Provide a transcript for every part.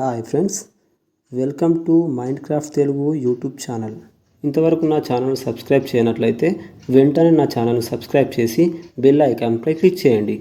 Hi friends welcome to mind craft Telugu YouTube channel ఇంతవరకు నా channel subscribe చేయనట్లయితే వెంటనే నా ఛానల్ సబ్స్క్రైబ్ చేసి బెల్ ఐకాన్పై క్లిక్ చేయండి.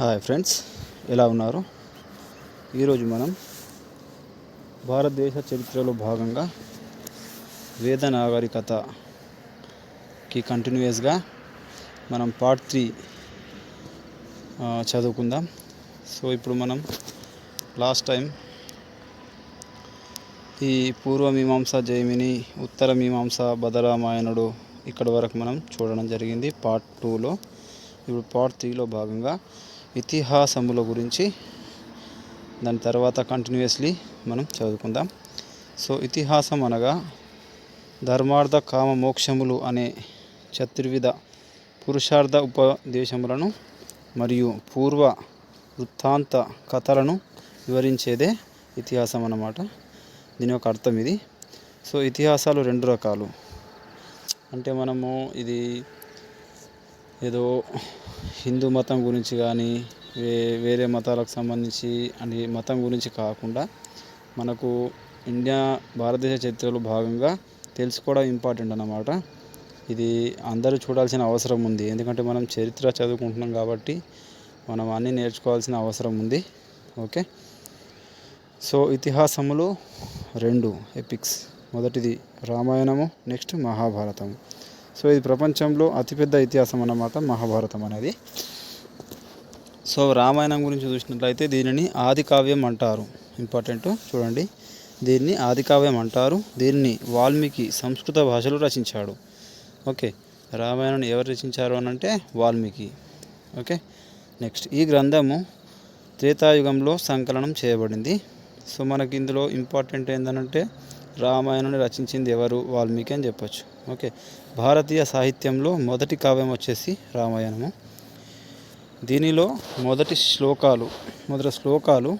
హాయ్ ఫ్రెండ్స్ ఎలా ఉన్నారు? ఈరోజు మనం భారతదేశ చరిత్రలో భాగంగా వేద నాగరికతకి కంటిన్యూస్గా మనం పార్ట్ త్రీ చదువుకుందాం. సో ఇప్పుడు మనం లాస్ట్ టైం ఈ పూర్వ మీమాంస జైమిని ఉత్తర మీమాంస బదరామాయణుడు ఇక్కడ వరకు మనం చూడడం జరిగింది పార్ట్ టూలో. ఇప్పుడు పార్ట్ త్రీలో భాగంగా ఇతిహాసముల గురించి దాని తర్వాత కంటిన్యూస్లీ మనం చదువుకుందాం. సో ఇతిహాసం అనగా ధర్మార్థ కామ మోక్షములు అనే చతుర్విధ పురుషార్థ ఉపదేశములను మరియు పూర్వ వృత్తాంత కథలను వివరించేదే ఇతిహాసం అన్నమాట. దీని యొక్క అర్థం ఇది. సో ఇతిహాసాలు రెండు రకాలు. అంటే మనము ఇది ఏదో హిందూ మతం గురించి కానీ వే వేరే మతాలకు సంబంధించి అని మతం గురించి కాకుండా మనకు ఇండియా భారతదేశ చరిత్రలో భాగంగా తెలుసుకోవడం ఇంపార్టెంట్ అన్నమాట. ఇది అందరూ చూడాల్సిన అవసరం ఉంది. ఎందుకంటే మనం చరిత్ర చదువుకుంటున్నాం కాబట్టి మనం అన్నీ నేర్చుకోవాల్సిన అవసరం ఉంది. ఓకే? సో ఇతిహాసములు రెండు ఎపిక్స్ మొదటిది రామాయణము నెక్స్ట్ మహాభారతం. సో ఇది ప్రపంచంలో అతిపెద్ద ఇతిహాసం అన్నమాట మహాభారతం అనేది. సో రామాయణం గురించి చూసినట్లయితే దీనిని ఆది కావ్యం అంటారు. ఇంపార్టెంట్ చూడండి. దీన్ని ఆది కావ్యం అంటారు. దీన్ని వాల్మీకి సంస్కృత భాషలో రచించాడు. ఓకే. రామాయణాన్ని ఎవరు రచించారు అని అంటే వాల్మీకి. ఓకే. నెక్స్ట్ ఈ గ్రంథము త్రేతాయుగంలో సంకలనం చేయబడింది. సో మనకి ఇందులో ఇంపార్టెంట్ ఏంటంటే రామాయణాన్ని రచించింది ఎవరు? వాల్మీకి అని చెప్పొచ్చు. ఓకే. భారతీయ సాహిత్యంలో మొదటి కావ్యం వచ్చేసి రామాయణము. దీనిలో మొదటి శ్లోకాలు మొదటి శ్లోకాలు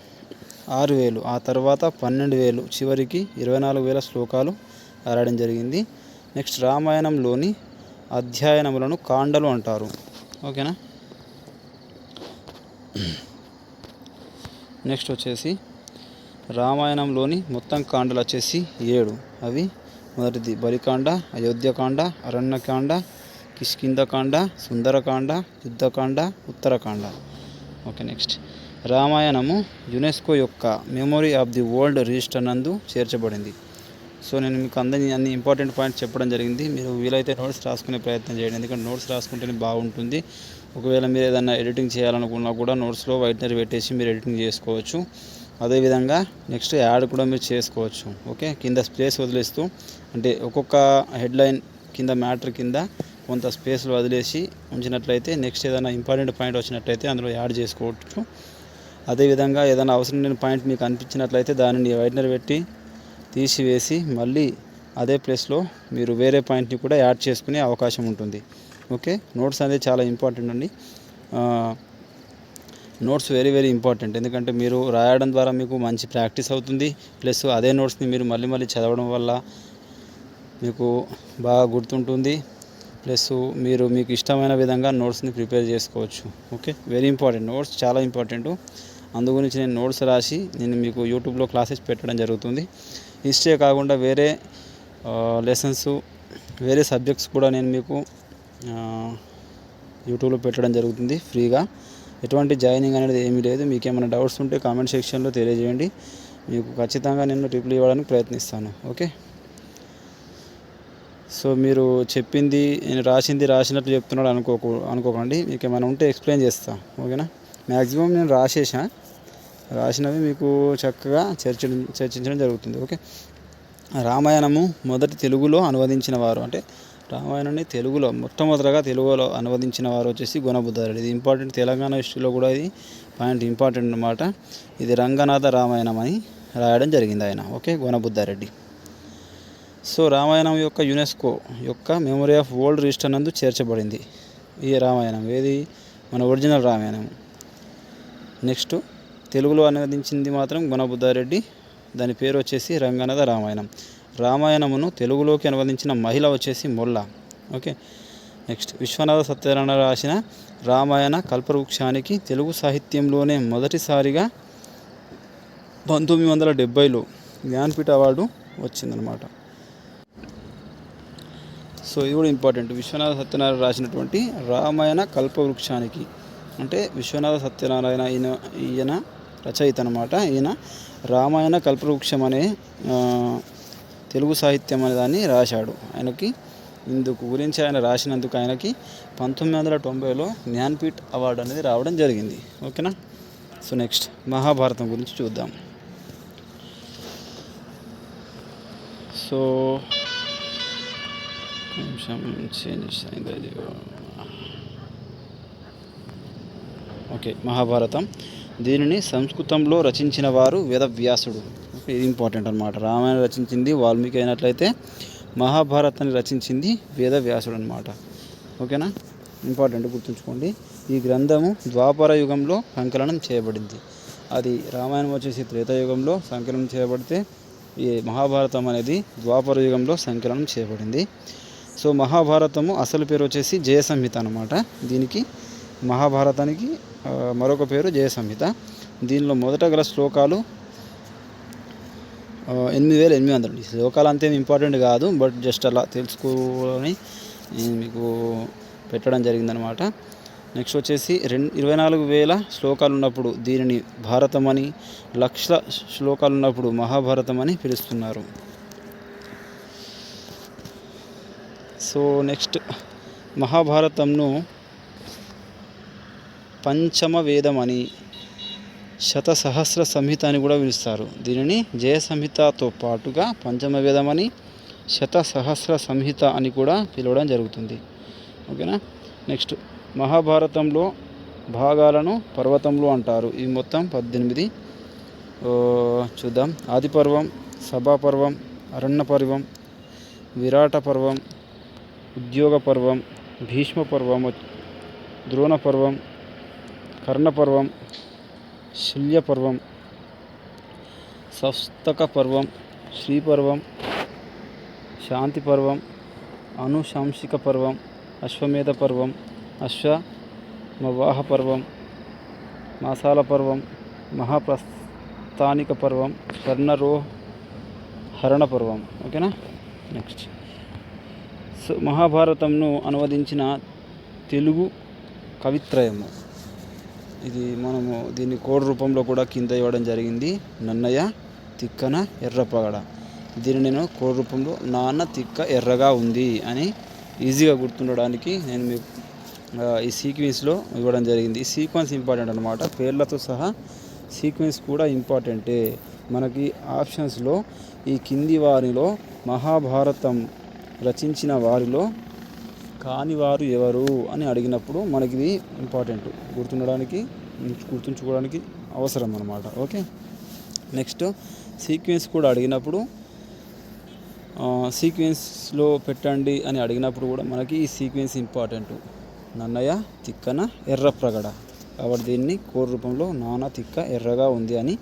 ఆరు వేలు ఆ తర్వాత పన్నెండు వేలు చివరికి ఇరవై నాలుగు వేల శ్లోకాలు రాయడం జరిగింది. నెక్స్ట్ రామాయణంలోని అధ్యయనములను కాండలు అంటారు. ఓకేనా? నెక్స్ట్ వచ్చేసి రామాయణంలోని మొత్తం కాండలు వచ్చేసి ఏడు. అవి మొదటిది బలికాండ అయోధ్యకాండ అరణ్యకాండ కిష్కిందకాండ సుందరకాండ యుద్ధకాండ ఉత్తరకాండ. Okay next. రామాయణము యునెస్కో యొక్క memory of the world register నందు చేర్చబడింది. సో నేను మీకు అందరినీ అన్ని ఇంపార్టెంట్ పాయింట్స్ చెప్పడం జరిగింది. మీరు వీలైతే నోట్స్ రాసుకునే ప్రయత్నం చేయండి. ఎందుకంటే నోట్స్ రాసుకుంటేనే బాగుంటుంది. ఒకవేళ మీరు ఏదైనా ఎడిటింగ్ చేయాలనుకున్నా కూడా నోట్స్లో వైట్నర్ పెట్టేసి మీరు ఎడిటింగ్ చేసుకోవచ్చు. అదేవిధంగా నెక్స్ట్ యాడ్ కూడా మీరు చేసుకోవచ్చు. ఓకే? కింద స్పేస్ వదిలేస్తూ అంటే ఒక్కొక్క హెడ్లైన్ కింద మ్యాటర్ కింద కొంత స్పేస్లు వదిలేసి ఉంచినట్లయితే నెక్స్ట్ ఏదైనా ఇంపార్టెంట్ పాయింట్ వచ్చినట్లయితే అందులో యాడ్ చేసుకోవచ్చు. అదేవిధంగా ఏదైనా అవసరం లేని పాయింట్ మీకు అనిపించినట్లయితే దానిని వైట్నర్ పెట్టి తీసివేసి మళ్ళీ అదే ప్లేస్లో మీరు వేరే పాయింట్ని కూడా యాడ్ చేసుకునే అవకాశం ఉంటుంది. ఓకే? నోట్స్ అనేది చాలా ఇంపార్టెంట్ అండి. Notes very very important. ఎందుకంటే మీరు రాయడం ద్వారా మీకు మంచి ప్రాక్టీస్ అవుతుంది. ప్లస్ అదే నోట్స్ని మీరు మళ్ళీ మళ్ళీ చదవడం వల్ల మీకు బాగా గుర్తుంటుంది. ప్లస్ మీరు మీకు ఇష్టమైన విధంగా నోట్స్ని ప్రిపేర్ చేసుకోవచ్చు. ఓకే? Very important. నోట్స్ చాలా ఇంపార్టెంట్. అందు గురించి నేను నోట్స్ రాసి నేను మీకు యూట్యూబ్లో క్లాసెస్ పెట్టడం జరుగుతుంది. హిస్టరీ కాకుండా వేరే లెసన్స్ వేరే సబ్జెక్ట్స్ కూడా నేను మీకు యూట్యూబ్లో పెట్టడం జరుగుతుంది ఫ్రీగా. ఎటువంటి జాయినింగ్ అనేది ఏమీ లేదు. మీకు ఏమైనా డౌట్స్ ఉంటే కామెంట్ సెక్షన్లో తెలియజేయండి. మీకు ఖచ్చితంగా నేను రిప్లై ఇవ్వడానికి ప్రయత్నిస్తాను. ఓకే? సో మీరు చెప్పింది నేను రాసింది రాసినట్లు చెప్తున్నాడు అనుకోకు అనుకోకండి. మీకు ఏమైనా ఉంటే ఎక్స్ప్లెయిన్ చేస్తా. ఓకేనా? మ్యాక్సిమం నేను రాసేసా. రాసినవి మీకు చక్కగా చర్చ చర్చించడం జరుగుతుంది. ఓకే? రామాయణము మొదటి తెలుగులో అనువదించిన వారు. అంటే రామాయణాన్ని తెలుగులో మొట్టమొదటిగా తెలుగులో అనువదించిన వారు వచ్చేసి గుణబుద్ధారెడ్డి ఇది ఇంపార్టెంట్ తెలంగాణ హిస్టరీలో కూడా ఇది పాయింట్ ఇంపార్టెంట్ అనమాట ఇది రంగనాథ రామాయణం అని రాయడం జరిగింది ఆయన. ఓకే గుణబుద్ధారెడ్డి సో రామాయణం యొక్క యునెస్కో యొక్క మెమొరీ ఆఫ్ వరల్డ్ రిజిస్టర్ నందు చేర్చబడింది ఈ రామాయణం. ఏది? మన ఒరిజినల్ రామాయణం. నెక్స్ట్ తెలుగులో అనువదించింది మాత్రం గుణబుద్ధారెడ్డి దాని పేరు వచ్చేసి రంగనాథ రామాయణం. రామాయణమును తెలుగులోకి అనువదించిన మహిళ వచ్చేసి మొల్ల. ఓకే? నెక్స్ట్. విశ్వనాథ సత్యనారాయణ రాసిన రామాయణ కల్పవృక్షానికి తెలుగు సాహిత్యంలోనే మొదటిసారిగా పంతొమ్మిది వందల డెబ్బైలో జ్ఞాన్పీఠ అవార్డు వచ్చిందనమాట సో ఇది కూడా ఇంపార్టెంట్. విశ్వనాథ సత్యనారాయణ రాసినటువంటి రామాయణ కల్పవృక్షానికి అంటే విశ్వనాథ సత్యనారాయణ ఈయన ఈయన రచయిత అనమాట ఈయన రామాయణ కల్పవృక్షం అనే తెలుగు సాహిత్యం అనే దాన్ని రాశాడు. ఆయనకి ఇందుకు గురించి ఆయన రాసినందుకు ఆయనకి పంతొమ్మిది వందల తొంభైలో జ్ఞాన్పీఠ్ అవార్డు అనేది రావడం జరిగింది. ఓకేనా? సో నెక్స్ట్ మహాభారతం గురించి చూద్దాం. సో చేంజ్ అయింది అది. ఓకే మహాభారతం. దీనిని సంస్కృతంలో రచించిన వారు వేదవ్యాసుడు. ఇది ఇంపార్టెంట్ అనమాట రామాయణం రచించింది వాల్మీకి అయినట్లయితే మహాభారతాన్ని రచించింది వేదవ్యాసుడు అనమాట ఓకేనా? ఇంపార్టెంట్ గుర్తుంచుకోండి. ఈ గ్రంథము ద్వాపర యుగంలో సంకలనం చేయబడింది. అది రామాయణం వచ్చేసి త్రేతాయుగంలో సంకలనం చేయబడితే ఈ మహాభారతం అనేది ద్వాపర యుగంలో సంకలనం చేయబడింది. సో మహాభారతము అసలు పేరు వచ్చేసి జయ సంహిత అనమాట దీనికి మహాభారతానికి మరొక పేరు జయ సంహిత దీనిలో మొదట గల శ్లోకాలు ఎనిమిది వేల ఎనిమిది వందలు. శ్లోకాలు అంతేం ఇంపార్టెంట్ కాదు బట్ జస్ట్ అలా తెలుసుకోని నేను మీకు పెట్టడం జరిగిందనమాట. నెక్స్ట్ వచ్చేసి రెండు ఇరవై నాలుగు వేల శ్లోకాలు ఉన్నప్పుడు దీనిని భారతం అని లక్షల శ్లోకాలు ఉన్నప్పుడు మహాభారతం అని పిలుస్తున్నారు. సో నెక్స్ట్ మహాభారతంను పంచమ వేదం అని శతసహస్ర సంహిత అని కూడా పిలుస్తారు దీనిని జయ సంహితతో పాటుగా పంచమ వేదమని శతసహస్ర సంహిత అని కూడా పిలవడం జరుగుతుంది. ఓకేనా? నెక్స్ట్ మహాభారతంలో భాగాలను పర్వతంలో అంటారు. ఇవి మొత్తం పద్దెనిమిది. చూద్దాం. ఆదిపర్వం సభాపర్వం అరణ్య పర్వం విరాట పర్వం ఉద్యోగ పర్వం భీష్మ పర్వం ద్రోణ పర్వం కర్ణపర్వం శల్యపర్వం సప్తక పర్వం సస్తక పర్వం శ్రీపర్వం శాంతి పర్వం అనుశాంసిక పర్వం అశ్వమేధ పర్వం అశ్వమవాహ పర్వం మాసాల పర్వం మహాప్రస్థానిక పర్వం స్వర్ణరోహరణ పర్వం ఓకేనా? నెక్స్ట్ సో మహాభారతంను అనువదించిన తెలుగు కవిత్రయము. ఇది మనము దీన్ని కోడ్ రూపంలో కూడా కింద ఇవ్వడం జరిగింది. నన్నయ్య తిక్కన ఎర్రపగడ. దీన్ని నేను కోడ్ రూపంలో నాన్న తిక్క ఎర్రగా ఉంది అని ఈజీగా గుర్తుండడానికి నేను మీకు ఈ సీక్వెన్స్లో ఇవ్వడం జరిగింది. ఈ సీక్వెన్స్ ఇంపార్టెంట్ అనమాట పేర్లతో సహా సీక్వెన్స్ కూడా ఇంపార్టెంటే. మనకి ఆప్షన్స్లో ఈ కింది వారిలో మహాభారతం రచించిన వారిలో కాని వారు ఎవరు అని అడిగినప్పుడు మనకి ఇది ఇంపార్టెంట్. గుర్తుండడానికి గుర్తుంచుకోవడానికి అవసరం అనమాట ఓకే? నెక్స్ట్ సీక్వెన్స్ కూడా అడిగినప్పుడు సీక్వెన్స్లో పెట్టండి అని అడిగినప్పుడు కూడా మనకి ఈ సీక్వెన్స్ ఇంపార్టెంట్. నన్నయ్య తిక్కన ఎర్ర ప్రగడ. కాబట్టి దీన్ని కోర్ రూపంలో నాన్న తిక్క ఎర్రగా ఉంది అని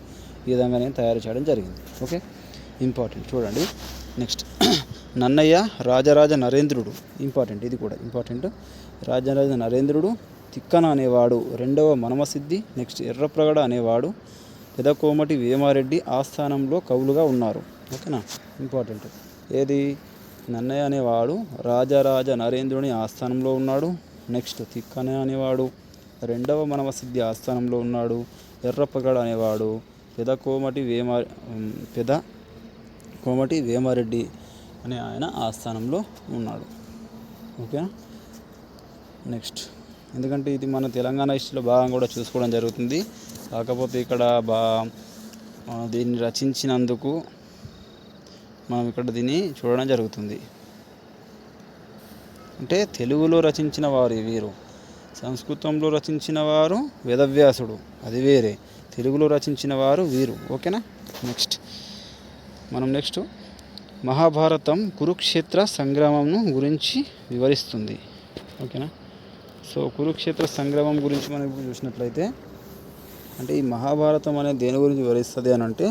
ఈ విధంగా నేను తయారు చేయడం జరిగింది. ఓకే? ఇంపార్టెంట్. చూడండి. నన్నయ్య రాజరాజ నరేంద్రుడు. ఇంపార్టెంట్ ఇది కూడా ఇంపార్టెంట్. రాజరాజ నరేంద్రుడు తిక్కన అనేవాడు రెండవ మనమసిద్ధి నెక్స్ట్ ఎర్రప్రగడ అనేవాడు పెదకోమటి వేమారెడ్డి ఆస్థానంలో కవులుగా ఉన్నారు. ఓకేనా? ఇంపార్టెంట్. ఏది? నన్నయ్య అనేవాడు రాజరాజ నరేంద్రుని ఆస్థానంలో ఉన్నాడు నెక్స్ట్ తిక్కన అనేవాడు రెండవ మనమసిద్ధి ఆస్థానంలో ఉన్నాడు ఎర్రప్రగడ అనేవాడు పెదకోమటి వేమ పెద కోమటి వేమారెడ్డి అనే ఆయన ఆ స్థానంలో ఉన్నాడు. ఓకేనా నెక్స్ట్. ఎందుకంటే ఇది మన తెలంగాణ హిస్టరీలో భాగం కూడా చూసుకోవడం జరుగుతుంది. కాకపోతే ఇక్కడ బా దీన్ని రచించినందుకు మనం ఇక్కడ దీన్ని చూడడం జరుగుతుంది. అంటే తెలుగులో రచించిన వారు వీరు సంస్కృతంలో రచించిన వారు వేదవ్యాసుడు అది వేరే. తెలుగులో రచించిన వారు వీరు. ఓకేనా? నెక్స్ట్. మనం నెక్స్ట్ మహాభారతం కురుక్షేత్ర సంగ్రామంను గురించి వివరిస్తుంది. ఓకేనా? సో కురుక్షేత్ర సంగ్రామం గురించి మనం ఇప్పుడు చూసినట్లయితే అంటే ఈ మహాభారతం అనేది దేని గురించి వివరిస్తుంది అని అంటే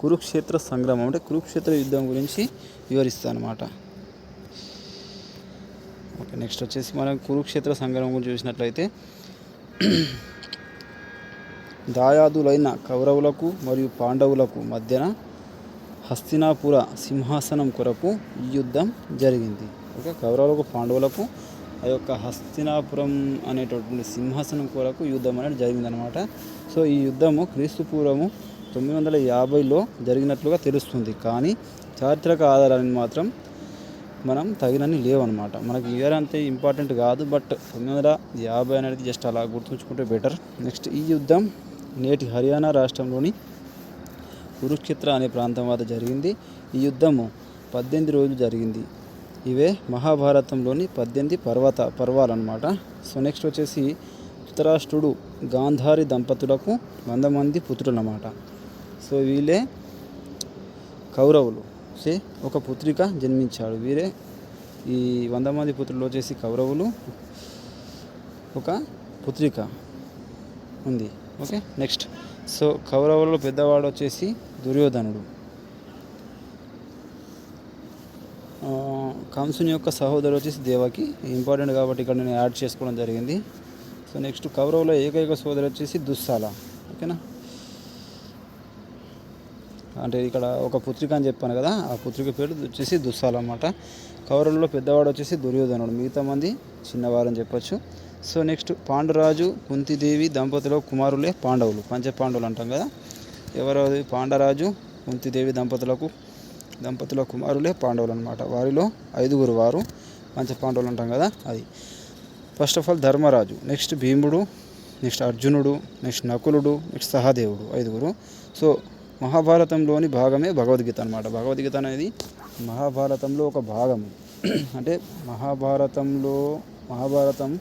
కురుక్షేత్ర సంగ్రామం అంటే కురుక్షేత్ర యుద్ధం గురించి వివరిస్తుంది అనమాట ఓకే నెక్స్ట్ వచ్చేసి మనం కురుక్షేత్ర సంగ్రామం గురించి చూసినట్లయితే దాయాదులైన కౌరవులకు మరియు పాండవులకు మధ్యన హస్తినాపుర సింహాసనం కొరకు ఈ యుద్ధం జరిగింది. ఓకే కౌరవులకు పాండవులకు ఆ యొక్క హస్తినాపురం అనేటటువంటి సింహాసనం కొరకు యుద్ధం అనేది జరిగిందనమాట సో ఈ యుద్ధము క్రీస్తు పూర్వము తొమ్మిది వందల యాభైలో జరిగినట్లుగా తెలుస్తుంది. కానీ చారిత్రక ఆధారాన్ని మాత్రం మనం తగినన్ని లేవన్నమాట. మనకి ఇయర్ అంతే ఇంపార్టెంట్ కాదు బట్ తొమ్మిది వందల యాభై అనేది జస్ట్ అలా గుర్తుంచుకుంటే బెటర్. నెక్స్ట్ ఈ యుద్ధం నేటి హర్యానా రాష్ట్రంలోని కురుక్షేత్ర అనే ప్రాంతం వద్ద జరిగింది. ఈ యుద్ధము పద్దెనిమిది రోజులు జరిగింది. ఇవే మహాభారతంలోని పద్దెనిమిది పర్వత పర్వాలు అనమాట సో నెక్స్ట్ వచ్చేసి ధృతరాష్ట్రుడు గాంధారి దంపతులకు వంద మంది పుత్రులు అన్నమాట సో వీళ్ళే కౌరవులు. సే ఒక పుత్రిక జన్మించాడు. వీరే ఈ వంద మంది పుత్రులు వచ్చేసి కౌరవులు ఒక పుత్రిక ఉంది. Okay next. సో కౌరవులలో పెద్దవాడు వచ్చేసి దుర్యోధనుడు. కంసుని యొక్క సహోదరు వచ్చేసి దేవకి. ఇంపార్టెంట్ కాబట్టి ఇక్కడ నేను యాడ్ చేసుకోవడం జరిగింది. సో నెక్స్ట్ కౌరవుల ఏకైక సోదరు వచ్చేసి దుస్సాల. ఓకేనా? అంటే ఇక్కడ ఒక పుత్రిక అని చెప్పాను కదా ఆ పుత్రిక పేరు వచ్చేసి దుస్సాల అన్నమాట. కౌరవుల్లో పెద్దవాడు వచ్చేసి దుర్యోధనుడు. మిగతా మంది చిన్నవారు అని చెప్పొచ్చు. సో నెక్స్ట్ పాండురాజు కుంతిదేవి దంపతుల కుమారులే పాండవులు. పంచ పాండవులు అంటాం కదా. ఎవరు పాండరాజు కుంతిదేవి దంపతులకు దంపతుల కుమారులే పాండవులు అనమాట వారిలో ఐదుగురు వారు పంచ పాండవులు అంటాం కదా అది. First of all Dharmaraju next భీముడు నెక్స్ట్ అర్జునుడు నెక్స్ట్ నకులుడు నెక్స్ట్ సహదేవుడు ఐదుగురు. సో మహాభారతంలోని భాగమే భగవద్గీత అనమాట భగవద్గీత అనేది మహాభారతంలో ఒక భాగము. అంటే మహాభారతంలో మహాభారతం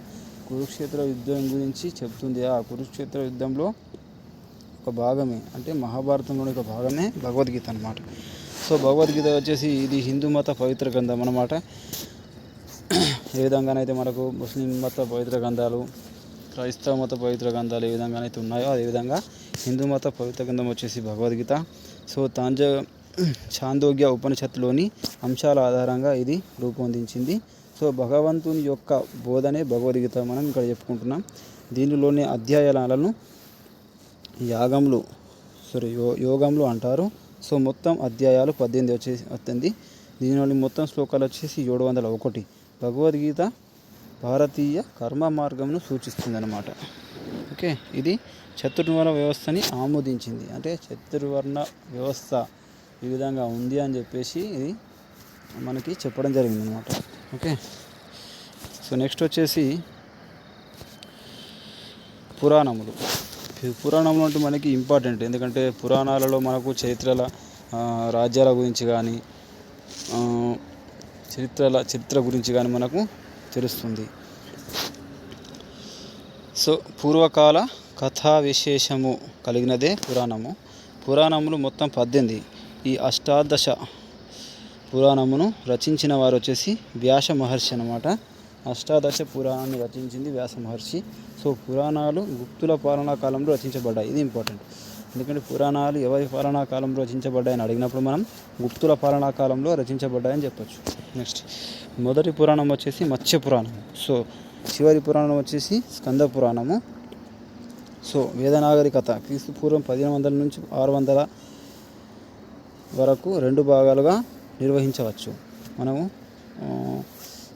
కురుక్షేత్ర యుద్ధం గురించి చెప్తుంది. ఆ కురుక్షేత్ర యుద్ధంలో ఒక భాగమే అంటే మహాభారతంలోని ఒక భాగమే భగవద్గీత అనమాట సో భగవద్గీత వచ్చేసి ఇది హిందూ మత పవిత్ర గ్రంథం అన్నమాట. ఏ విధంగానైతే మనకు ముస్లిం మత పవిత్ర గ్రంథాలు క్రైస్తవ మత పవిత్ర గ్రంథాలు ఏ విధంగానైతే ఉన్నాయో అదేవిధంగా హిందూ మత పవిత్ర గ్రంథం వచ్చేసి భగవద్గీత. సో తాంజ చాందోగ్య ఉపనిషత్తులోని అంశాల ఆధారంగా ఇది రూపొందించింది. సో భగవంతుని యొక్క బోధనే భగవద్గీత మనం ఇక్కడ చెప్పుకుంటున్నాం. దీనిలోని అధ్యాయాలను యాగములు సారీ యో యోగములు అంటారు. సో మొత్తం అధ్యాయాలు పద్దెనిమిది వచ్చేసి వస్తుంది దీనిలోని మొత్తం శ్లోకాలు వచ్చేసి ఏడు వందల ఒకటి. భగవద్గీత భారతీయ కర్మ మార్గంను సూచిస్తుంది అనమాట ఓకే ఇది చతుర్వర్ణ వ్యవస్థని ఆమోదించింది. అంటే చతుర్వర్ణ వ్యవస్థ ఈ విధంగా ఉంది అని చెప్పేసి ఇది మనకి చెప్పడం జరిగింది అనమాట ఓకే. సో నెక్స్ట్ వచ్చేసి పురాణములు. పురాణములు అంటే మనకి ఇంపార్టెంట్. ఎందుకంటే పురాణాలలో మనకు చరిత్రల రాజ్యాల గురించి కానీ చరిత్రల చరిత్ర గురించి కానీ మనకు తెలుస్తుంది. సో పూర్వకాల కథా విశేషము కలిగినదే పురాణము. పురాణములు మొత్తం పద్దెనిమిది. ఈ అష్టాదశ పురాణమును రచించిన వారు వచ్చేసి వ్యాస మహర్షి అనమాట అష్టాదశ పురాణాన్ని రచించింది వ్యాస మహర్షి. సో పురాణాలు గుప్తుల పాలనా కాలంలో రచించబడ్డాయి. ఇది ఇంపార్టెంట్. ఎందుకంటే పురాణాలు ఎవరి పాలనా కాలంలో రచించబడ్డాయని అడిగినప్పుడు మనం గుప్తుల పాలనా కాలంలో రచించబడ్డాయని చెప్పొచ్చు. నెక్స్ట్ మొదటి పురాణం వచ్చేసి మత్స్య పురాణం. సో చివరి పురాణం వచ్చేసి స్కంద పురాణము. సో వేదనాగరికత క్రీస్తు పూర్వం పదిహేను వందల నుంచి ఆరు వందల వరకు రెండు భాగాలుగా నిర్వహించవచ్చు. మనము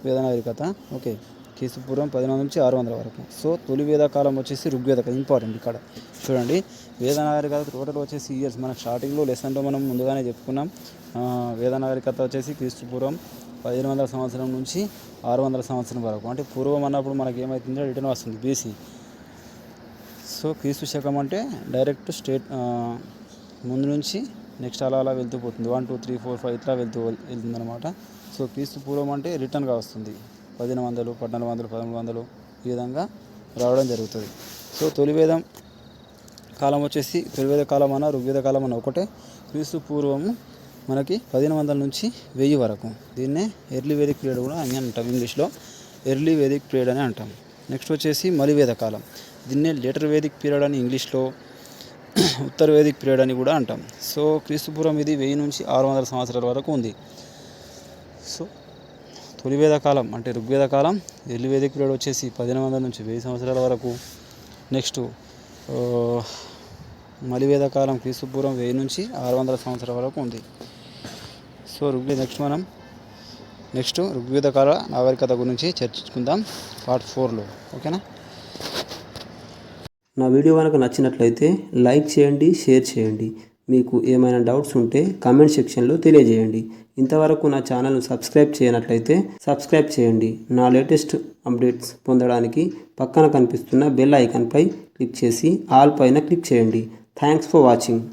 వేదనాగరికత ఓకే. కేసు పూర్వం పదిహేను నుంచి ఆరు వందల వరకు. సో తొలి వేద కాలం వచ్చేసి ఋగ్వేద ఇంపార్టెంట్ ఇక్కడ. చూడండి వేదనాగరికత టోటల్ వచ్చేసి ఇయర్స్ మన స్టార్టింగ్లో లెసన్లో మనం ముందుగానే చెప్పుకున్నాం. వేదనాగరికత వచ్చేసి క్రీస్తు పూర్వం పదిహేను వందల సంవత్సరం నుంచి ఆరు వందల సంవత్సరం వరకు. అంటే పూర్వం అన్నప్పుడు మనకి ఏమవుతుందో రిటర్న్ వస్తుంది బీసీ సో క్రీస్తు శకం అంటే డైరెక్ట్ స్టేట్ ముందు నుంచి నెక్స్ట్ అలా అలా వెళ్తూ పోతుంది. One two three four five ఇట్లా వెళ్తూ వెళ్తుంది అనమాట సో క్రీస్తు పూర్వం అంటే రిటర్న్గా వస్తుంది పదిహేను వందలు పద్నాలుగు వందలు పదమూడు వందలు ఈ విధంగా రావడం జరుగుతుంది. సో తొలివేదం కాలం వచ్చేసి తొలివేద కాలం అన్న ఋగ్వేద కాలం అన్న ఒకటే. క్రీస్తు పూర్వము మనకి పదిహేను వందల నుంచి వెయ్యి వరకు. దీన్నే ఎర్లీ వేదిక్ పీరియడ్ కూడా అని అంటాం ఇంగ్లీష్లో. ఎర్లీ వేదిక్ పీరియడ్ అని అంటాం. నెక్స్ట్ వచ్చేసి మలివేద కాలం. దీన్నే లేటర్ వేదిక్ పీరియడ్ అని ఇంగ్లీష్లో ఉత్తర వేదిక్ పీరియడ్ అని కూడా అంటాం. సో క్రీస్తుపూర్వం ఇది వెయ్యి నుంచి ఆరు వందల సంవత్సరాల వరకు ఉంది. సో తొలివేద కాలం అంటే ఋగ్వేద కాలం ఎల్లి వేదిక్ పీరియడ్ వచ్చేసి పదిహేను వందల నుంచి వెయ్యి సంవత్సరాల వరకు. నెక్స్ట్ మలివేద కాలం క్రీస్తుపూర్వం వెయ్యి నుంచి ఆరు వందల సంవత్సరాల వరకు ఉంది. సో ఋగ్వేద నెక్స్ట్ మనం నెక్స్ట్ ఋగ్వేద కాల నాగరికత గురించి చర్చించుకుందాం. పార్ట్ ఫోర్లో ఓకేనా నా వీడియో కనుక నచ్చినట్లయితే లైక్ చేయండి షేర్ చేయండి. మీకు ఏమైనా డౌట్స్ ఉంటే కామెంట్ సెక్షన్లో తెలియజేయండి. ఇంతవరకు నా ఛానల్ను సబ్స్క్రైబ్ చేయనట్లయితే సబ్స్క్రైబ్ చేయండి. నా లేటెస్ట్ అప్డేట్స్ పొందడానికి పక్కన కనిపిస్తున్న బెల్ ఐకాన్పై క్లిక్ చేసి ఆల్ పైన క్లిక్ చేయండి. Thanks for watching.